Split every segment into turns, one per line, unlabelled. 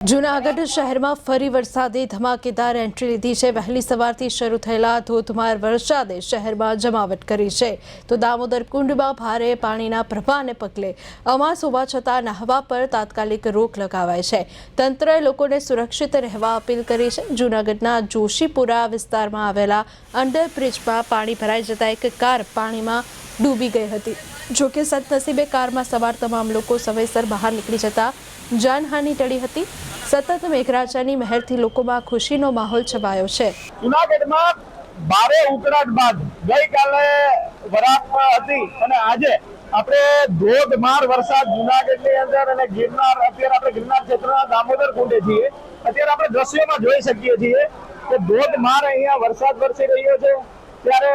જૂનાગઢ શહેરમાં ફરી વરસાદે ધમાકેદાર એન્ટ્રી લીધી છે. વહેલી સવારથી શરૂ થયેલા ધોધમાર વરસાદે શહેરમાં જમાવટ કરી છે. તો દામોદર કુંડમાં ભારે પાણીના પ્રવાહને પગલે અમાસ હોવા છતાં નહાવા પર તાત્કાલિક રોક લગાવાય છે. તંત્રએ લોકોને સુરક્ષિત રહેવા અપીલ કરી છે. જૂનાગઢના જોશીપુરા વિસ્તારમાં આવેલા અંડરબ્રિજમાં પાણી ભરાઈ જતા એક કાર પાણીમાં ડૂબી ગઈ હતી. જોકે સદનસીબે કારમાં સવાર તમામ લોકો સમયસર બહાર નીકળી જતા જાનહાનિ ટળી હતી. સતત મેઘરાજાની મહેરથી લોકોમાં ખુશીનો માહોલ છવાયો છે.
જુનાગઢમાં ભારે ઉકળાટ બાદ ગઈકાલે વરાપમાં હતી અને આજે આપણે ધોધમાર વરસાદ જુનાગઢની અંદર અને ગિરનાર, અત્યારે આપણે ગિરનાર ક્ષેત્રના દામોદર કુંડે છીએ. અત્યારે આપણે દ્રશ્યોમાં જોઈ શકીએ છીએ કે ધોધમાર અહીંયા વરસાદ વરસી રહ્યો છે. ત્યારે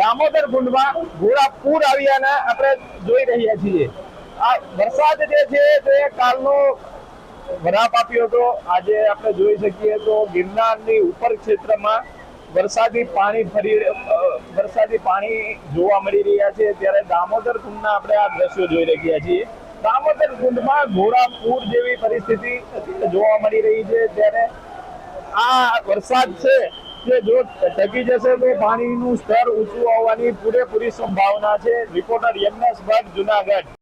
દામોદર કુંડમાં ઘોડા પૂર આવ્યાના આપણે જોઈ રહ્યા છીએ. આ વરસાદ જે છે તે કાલનો વરાપ આપ્યો હતો. આજે આપણે જોઈ શકીએ તો ગિરનારની ઉપર ક્ષેત્રમાં વરસાદી પાણી ફરી વરસાદી પાણી જોવા મળી રહ્યા છે. ત્યારે દામોદર કુંડના આપણે આ દ્રશ્યો જોઈ રહ્યા છીએ. દામોદર કુંડમાં ઘોડા પૂર જેવી પરિસ્થિતિ જોવા મળી રહી છે. ત્યારે આ વરસાદ છે જે જો ટકી જશે તો પાણીનું સ્તર ઊંચું આવવાની પૂરેપૂરી સંભાવના છે. રિપોર્ટર યજ્ઞેશ ભટ્ટ જુનાગઢ.